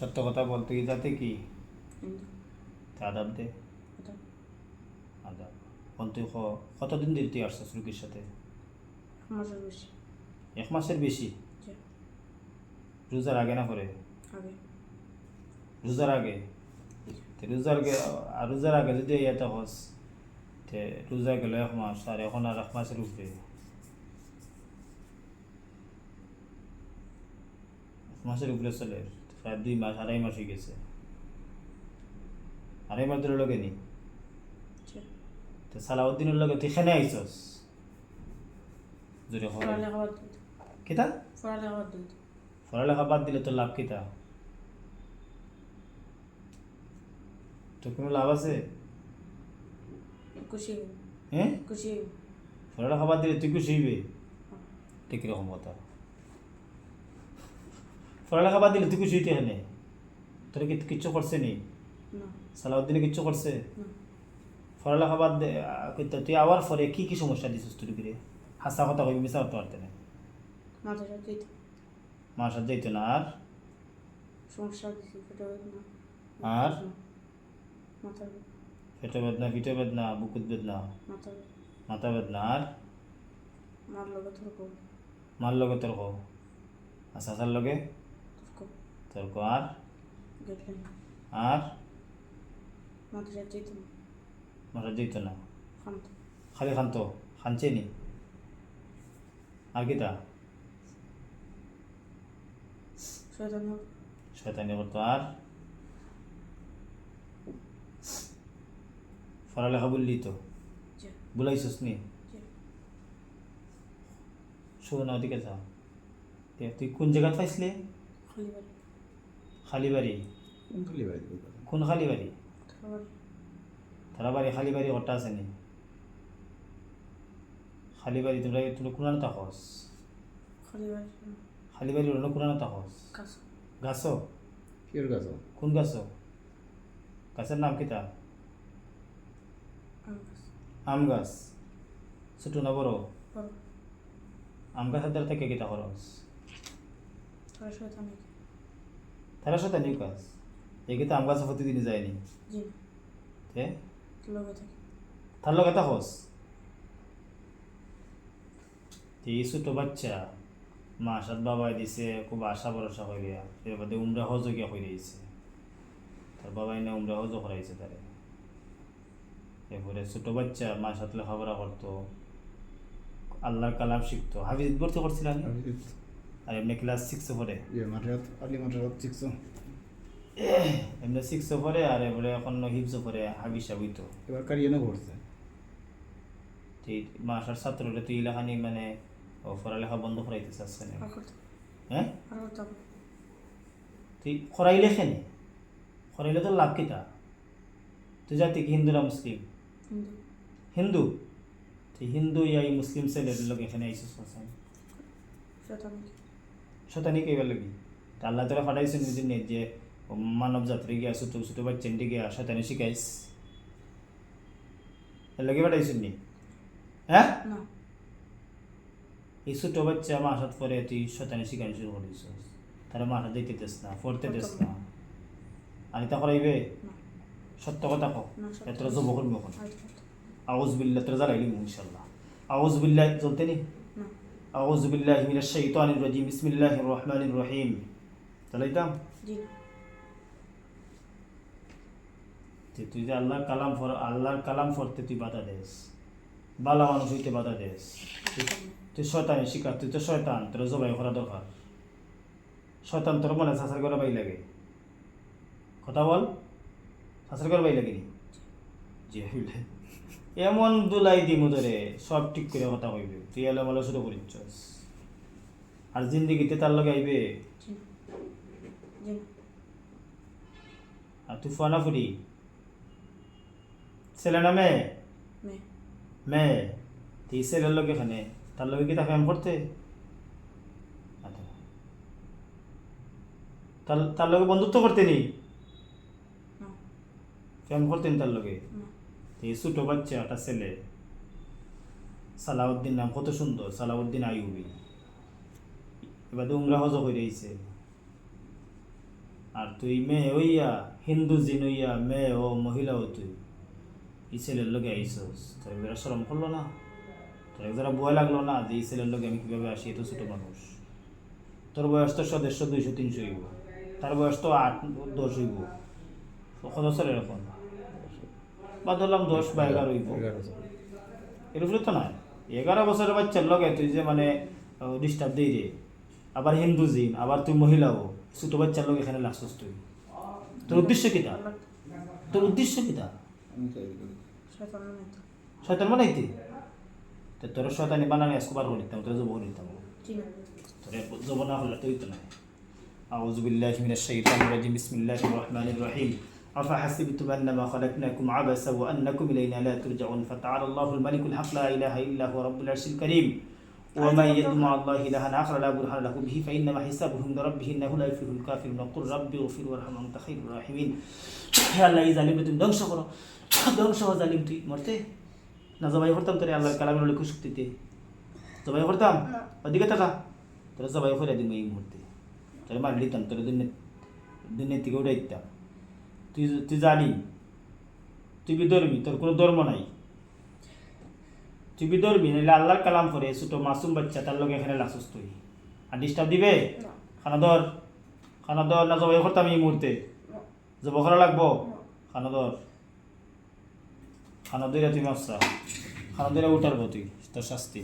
সত্য কথা বলতে কি যাতে কি? আদাব দে। আদাব। বল তুই ক- কতদিন ধরে তুই আসছিস রুগীর সাথে? এক মাসের বেশি। রোজার আগে না পরে? রোজার আগে? রোজার আগে রোজার আগে যদি ইয়েতে হস তে রোজা গেল এক মাস আর এখন আর এক মাসের উপরে? এক মাসের উপরে চলে। প্রায় দুই মাস আড়াই মাস হয়ে গেছে। আড়াই মাস ধরে লগে নি তো সালাউদ্দিনের লগে তুই খেনে আইসস কিতা? পড়ালেখা বাদ দিলে তোর লাভ কিতা? তোর কোনো লাভ আছে? খুশি হ্যাঁ? খুশি হইব। পড়ালেখা বাদ দিলে তুই খুশি হইবে? ঠিক রকম কথা। পড়ালেখা বাদ দিলে তুই খুশি হইতে এখানে তোর কি কিচ্ছু করছে নি? সালাউদ্দিনে কিচ্ছু করছে? পড়ালেখা বাদ তুই আওয়ার পরে কি কি সমস্যা দিছিস তুই কিরে হাসা কথা কইবি মিশা করতে পারতে না সাথে যাইতো না আর? সমস্যা আর? পেটে বেদনা পিঠে বেদনা বুকুত বেদনা মাথা মাথা বেদনা আর? মার লগে তর্ক মার লগে তর্ক চাচার লগে? তর্ক তর্ক আর? আর? মাথা যাইত না। খালি খান্ত খানছে নি আর কিতা শয়তান করতো আর? পড়ালেখা বললি তো? বুলাইছিস নি? শোন ওদিকে তুই কোন জায়গাত পাইছিলে? খালি বাড়ি খালিবাড়ি কোন কোন খালিবাড়ি থাকা বাড়ি তারা বাড়ি খালিবাড়ি কটা আছে নি? খালিবাড়ি তোমরা তোমরা তাকস খালি বাড়ি খালিবাড়ি ওরা কোনানো তাকস কাজ গাছ। কিয়র গাছ? কোন গাছ? গাছের নাম কিতা আম গাছ। ছোট না বড়? বড়। আম গাছের দ্বারা থেকে কিতা খরচ? তারা সাথে নিউ গাছ এই কিন্তু আম গাছ প্রতিদিনই যায়নি। জি। তে? লগে থাকে। তার এই ছোট বাচ্চা মা সাত বাবাই দিছে খুব আশা ভরসা করিয়া এর বাদে উমরা হজ গিয়া হয়ে রয়েছে। তার বাবাই না উমরা হজ করাইছে তারে। এরপরে ছোট বাচ্চা মা সাথে লেখাপড়া করতো। আল্লাহর কালাম শিখতো। হাফিজ ভর্তি করছিলাম আর এমনি ক্লাস সিক্সে পড়ে ইয়ে আলি মাঠেরাত শিখছ এমনি সিক্সে পড়ে আর এবারে এখন হিপসে পড়ে হাবিস হইতো এবার কারিয়ানো করছে তুই মাসার ছাত্ররা তুই লেখানি মানে ও পড়ালেখা বন্ধ করাইতে আর করতে হ্যাঁ? হবে তুই করাইলে কেন? করাইলে তো লাভ কিতা তুই জাতি কি হিন্দু না মুসলিম? হিন্দু। হিন্দু? তুই হিন্দু ইয়া এই মুসলিম ছেলের লোক এখানে আইসিস করছেন শতানি কেবার লাগি তা আল্লাহ তোরা ফাটাইছেন যদি নে যে মানব যাত্রী গিয়া ছোট ছোট বাচ্চা গিয়া শতানি শিখাইস। লাগে ফাটাইছেন নি? হ্যাঁ? এই ছোট বাচ্চা মা হাত পরে তুই শতানি শিখানি শুরু করিস তারা হাত দিতে দেস না পড়তে দেস না। আর এটা করাইবে? সত্য কথা কো জব করবি এখন আর করতে আউজ বিল্লাহ তোরা জ্বালাইলি ইনশাল্লাহ আউজ বিল্লাহ চলতে নি? না আউজ বিল্লাহ মিনাশ শাইতানির রাজিম বিসমিল্লাহির রহমানির রহিম চালাইতাম জি তুই যে আল্লাহর কালাম ফর আল্লাহর কালাম পড়তে তুই বাধা দেস বালা মানুষ হইতে বাধা দেস তুই- শয়তানি শিকার তুই তো শয়তান তোর জবাই করা দরকার শয়তান তোর মনে সাসার করে বাই লাগে কথা বল সাসার করে বাই লাগে জি এমন দুলাই দিমু ধরে সব ঠিক করে কথা কইবে। তুই এলো মালো শুরু করিচ্ছস আর জিন্দিগিতে তার লগে আইবে? আর তুই ফানা ফুরি ছেলে না মেয়ে? মেয়ে মেয়ে? তো এই ছেলের লোক এখানে? তার লোকে কি তাকে আমি আচ্ছা। তার লোকে বন্ধুত্ব করতে নি না। কেমন করতেন তার তো এই ছোটো বাচ্চা একটা ছেলে। সালাউদ্দিন নাম কত সুন্দর, সালাউদ্দিন আইউবি এবার উমরা হজ রয়েছে। আর তুই মেয়ে হইয়া, হিন্দু জিন হইয়া, মেয়ে ও মহিলা ও তুই, এই ছেলের লোকে আইসস। তোর একজোড়া শরম করল না? তোর একজোড়া ভয় লাগল না যে এই ছেলের লোকে আমি কীভাবে আসি? এত ছোটো মানুষ। তোর বয়স তো দেড়শো দুইশো, তিনশো হইব। তার বয়স তো আট, দশ হইব। কত বছরের এখন? বা ধরলাম দশ বা এগারো। এরকম তো নয় এগারো বছরের বাচ্চার লগে তুই যে মানে ডিস্টার্ব দিই রে। আবার হিন্দু জিন আবার তুই মহিলাও ছোট বাচ্চার লগে এখানে লাগছস তুই। তোর উদ্দেশ্য কিটা? তোর উদ্দেশ্য কিটা? শয়তান বানাইতে? তো তোর শয়তানি বানানি আজকে বার করে নিতাম তোর জবর নিতাম তোর জবর না হলে তুই তো নাই আউজুবিল্লাহ মিনাশ শাইতানির রাজিম বিসমিল্লাহির রহমানির রহিম। أفحسبتم أنما خلقناكم عبثا وأنكم إلينا لا ترجعون فتعالى الله الملك الحق لا إله إلا هو رب العرش الكريم ومن يدعو مع الله إلها آخر لا برهان له به فإنما حسابه عند ربه إنه لا يفلح الكافرون وقل ربي اغفر وارحم وأنت خير الراحمين হে আল্লাহ এই জালিম তুমি ধ্বংস করো ধ্বংস হওয়া জালিম তুই মরতে না জবাই করতাম তোরে আল্লাহর কালামের লিখু শক্তিতে জবাই করতাম না। ওদিকে টাকা তোরা জবাই করে দিব এই মুহূর্তে তোরা মার দিতাম তোরা দুনিয়া দুনিয়া থেকে উঠে দিতাম তুই তুই জানি তুই বিধর্মী তোর কোনো ধর্ম নাই। তুই বিধর্মী নাহলে আল্লাহর কালাম করে ছোট মাসুম বাচ্চা তার লগে এখানে লাসুস তুই। আর ডিস্টার্ব দিবে? খানা দর খানা দর না জবাই করতাম এই মুহূর্তে। জব করা লাগবো? খানা দর খানা দইরা তুই মাপসা খানা দইরা উঠারবো তুই তোর শাস্তি।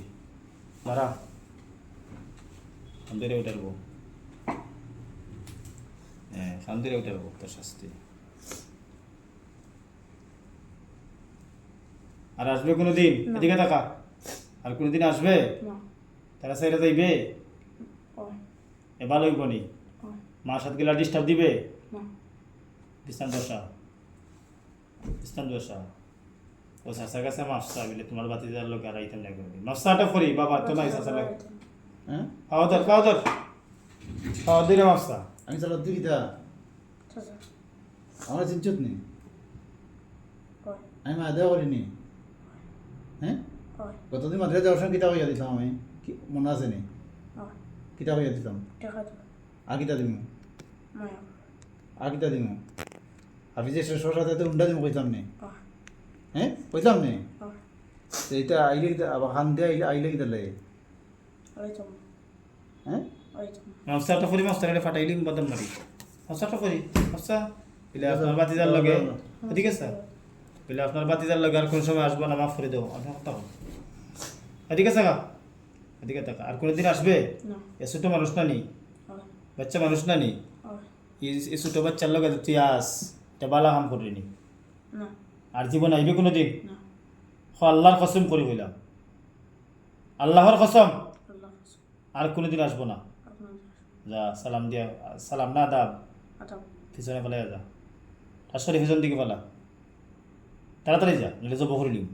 দাঁড়া। খান দইরা উঠারবো। হ্যাঁ খান দইরা উঠারবো তোর শাস্তি। আর আসবে কোনো দিন এদিকে থাকা আর কোনো দিন আসবে? না। তারা সাইডে যাইবে? ওই এ ভালো হইব নি মার সাথে গেলে ডিস্টার্ব দিবে? বিস্তান দশা। বিস্তান দশা। ও সাসার কাছে বলে তোমার বাতি যার লোক আর আইতেম না মাফসাটা করি বাবা তো নাই সাসা লাগে হ্যাঁ? খাওয়া দর খাওয়া দর খাওয়া দিলে মাফসা আমি চালার দিই তা। চাচা। আমার চিনচত নেই। আমি মা দেওয়া করিনি। হ্যাঁ? কতদিন মাত্র যাওয়ার সময় কিতাব হইয়া দিতাম আমি। কি- মনে আছে নি? কিতাব হইয়া দিতাম। তো। আর কিতা দিমু? আর কিতা দিমু? হাফিজের শেষ হওয়ার সাথে উন্ডা দিমু কইতাম নি। হ্যাঁ। কইতাম নি? তো এটা আইলে আবার খান দিয়ে আইলে আইলে কিতা লাগে? তো। হ্যাঁ? তো। মাফসাটা করি মাফসা রে ফাটাইলি বদন মারি মাফসাটা করি মাফসা। বলে বাতি যার লগে। ঠিক আছে? বলে আপনার বাতি যার লগে আর কোন সময় আসব না মাফ করে দেবো আপনার কথা বল এদিকে থাকা এদিকে থাকা আর কোনোদিন আসবে? এ ছোটো মানুষ না নি? বাচ্চা মানুষ না নি? এই- এই ছোটো বাচ্চার লগে তুই আস এটা বালা কাম করিনি। না। আর জীবন আইবে কোনো দিন না আল্লাহর কসম করে হইলাম আল্লাহর কসম। আর কোনোদিন আসব না। যা সালাম দিয়া সালাম না দাব আটাও পিছনে ফেলে যা। তার সরি পিছন দিকে ফেলা তাড়াতাড়ি যা নইলে জব করিলিম